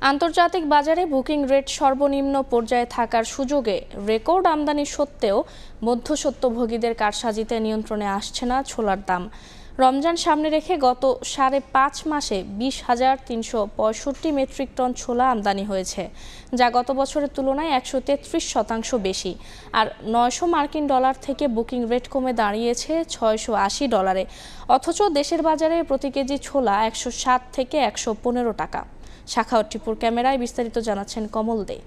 আন্তর্জাতিক বাজারে booking rate সর্বনিম্ন পর্যায়ে থাকার সুযোগে রেকর্ড আমদানি সত্ত্বেও মধ্যসত্যভোগীদের কারসাজিতে নিয়ন্ত্রণে আসছে না ছোলার দাম। রমজান সামনে রেখে গত সাড়ে পাঁচ মাসে বিশ হাজার তিনশো পঁয়ষট্টি মেট্রিক টন ছোলা আমদানি হয়েছে, যা গত বছরের তুলনায় একশো তেত্রিশ শতাংশ বেশি। আর নয়শো মার্কিন ডলার থেকে বুকিং রেট কমে দাঁড়িয়েছে ছয়শো আশি ডলারে। অথচ দেশের বাজারে প্রতি কেজি ছোলা একশো সাত থেকে একশো পনেরো টাকা। শাখাওয়াত টিপুর ক্যামেরায় বিস্তারিত জানাচ্ছেন কমল দে।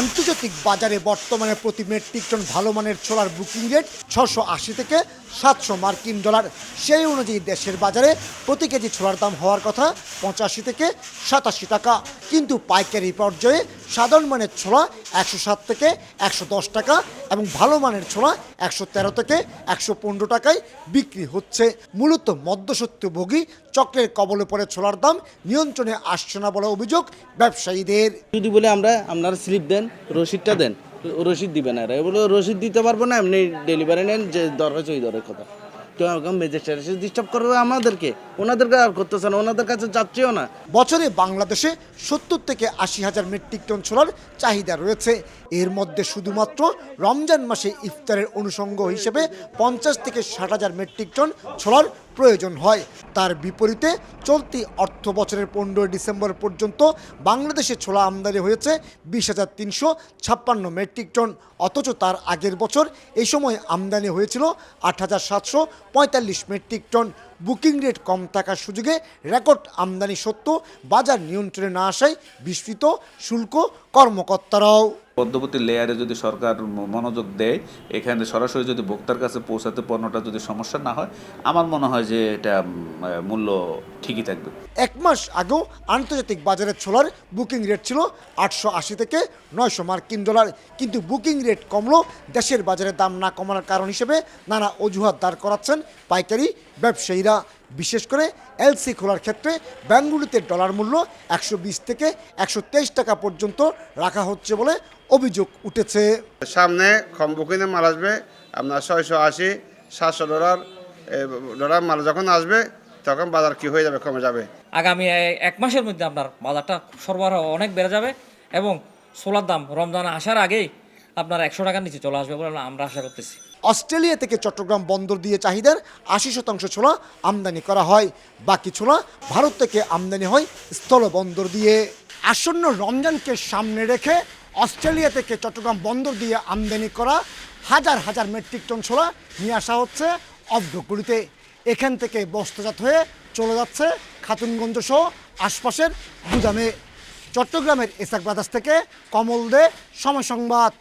আন্তর্জাতিক বাজারে বর্তমানে প্রতি মেট্রিক টন ভালো মানের ছোলার বুকিং রেট ছশো আশি থেকে সাতশো মার্কিন ডলার। সেই অনুযায়ী দেশের বাজারে প্রতি কেজি ছোলার দাম হওয়ার কথা পঁচাশি থেকে সাতাশি টাকা। কিন্তু পাইকারি পর্যায়ে সাধারণ মানের ছোলা একশো সাত থেকে একশো দশ টাকা এবং ভালো মানের ছোলা একশো তেরো থেকে একশো পনেরো টাকায় বিক্রি হচ্ছে। মূলত মধ্যসত্যভোগী চক্রের কবলে পড়ে ছোলার দাম নিয়ন্ত্রণে আসছে না বলে অভিযোগ ব্যবসায়ীদের। যদি বলে আমরা, আপনারা স্লিপ দেন, রসিদটা দেন। রসিদ না আর বলে, রসিদ দিতে পারব না, এমনি ডেলিভারি নেন, যে দরকার ওই দরের কথা। তো এখন ম্যাজিস্ট্রেট এসে ডিস্টার্ব করবে আমাদেরকে। ওনাদেরকে আর করতেছে না, ওনাদের কাছে যাচ্ছেও না। বছরে বাংলাদেশে সত্তর থেকে আশি হাজার মেট্রিক টন ছোলার চাহিদা রয়েছে। এর মধ্যে শুধুমাত্র রমজান মাসে ইফতারের অনুষঙ্গ হিসেবে পঞ্চাশ থেকে ষাট হাজার মেট্রিক টন ছোলার প্রয়োজন হয়। তার বিপরীতে চলতি অর্থ বছরের পনেরোই ডিসেম্বর পর্যন্ত বাংলাদেশে ছোলা আমদানি হয়েছে বিশ হাজার তিনশো ছাপ্পান্ন মেট্রিক টন। অথচ তার আগের বছর এই সময় আমদানি হয়েছিল আট হাজার সাতশো পঁয়তাল্লিশ মেট্রিক টন। বুকিং রেট কম থাকার সুযোগে রেকর্ড আমদানি সত্ত্বেও বাজার নিয়ন্ত্রণে না আসায় বিস্মিত শুল্ক কর্মকর্তারাও। মধ্যবর্তী লেয়ারে যদি সরকার মনোযোগ দেয়, এখানে সরাসরি যদি ভোক্তার কাছে পৌঁছাতে পণ্যটা যদি সমস্যা না হয়, আমার মনে হয় যে এটা মূল্য ঠিকই থাকবে। এক মাস আগেও আন্তর্জাতিক বাজারে ছোলার বুকিং রেট ছিল আটশো আশি থেকে নয়শো মার্কিন ডলার। কিন্তু বুকিং রেট কমলো, দেশের বাজারে দাম না কমানোর কারণ হিসেবে নানা অজুহাত দাঁড় করাচ্ছেন পাইকারি ব্যবসায়ীরা বিশেষ করে এলসি খোলার ক্ষেত্রে বেঙ্গুলিতে ডলার মূল্য একশো বিশ থেকে একশো তেইশ টাকা পর্যন্ত রাখা হচ্ছে বলে অভিযোগ উঠেছে। সামনে কম বুকিংয়ে মাল আসবে আপনার ছয়শো আশি সাতশো ডলার ডলার মাল যখন আসবে তখন বাজার কি হয়ে যাবে কমে যাবে। আগামী এক মাসের মধ্যে আপনার বাজারটা সরবরাহ অনেক বেড়ে যাবে এবং সোলার দাম রমজান আসার আগেই আপনার একশো টাকার নিচে চলে আসবে বলে আমরা আশা করতেছি। অস্ট্রেলিয়া থেকে চট্টগ্রাম বন্দর দিয়ে চাহিদার আশি শতাংশ ছোলা আমদানি করা হয়। বাকি ছোলা ভারত থেকে আমদানি হয় স্থল বন্দর দিয়ে। আসন্ন রমজানকে সামনে রেখে অস্ট্রেলিয়া থেকে চট্টগ্রাম বন্দর দিয়ে আমদানি করা হাজার হাজার মেট্রিক টন ছোলা নিয়ে আসা হচ্ছে অভ্রকুড়িতে এখান থেকে বস্তাজাত হয়ে চলে যাচ্ছে খাতুনগঞ্জ সহ আশপাশের গুদামে। চট্টগ্রামের এসাক ব্রাদার্স থেকে কমল দে, সময় সংবাদ।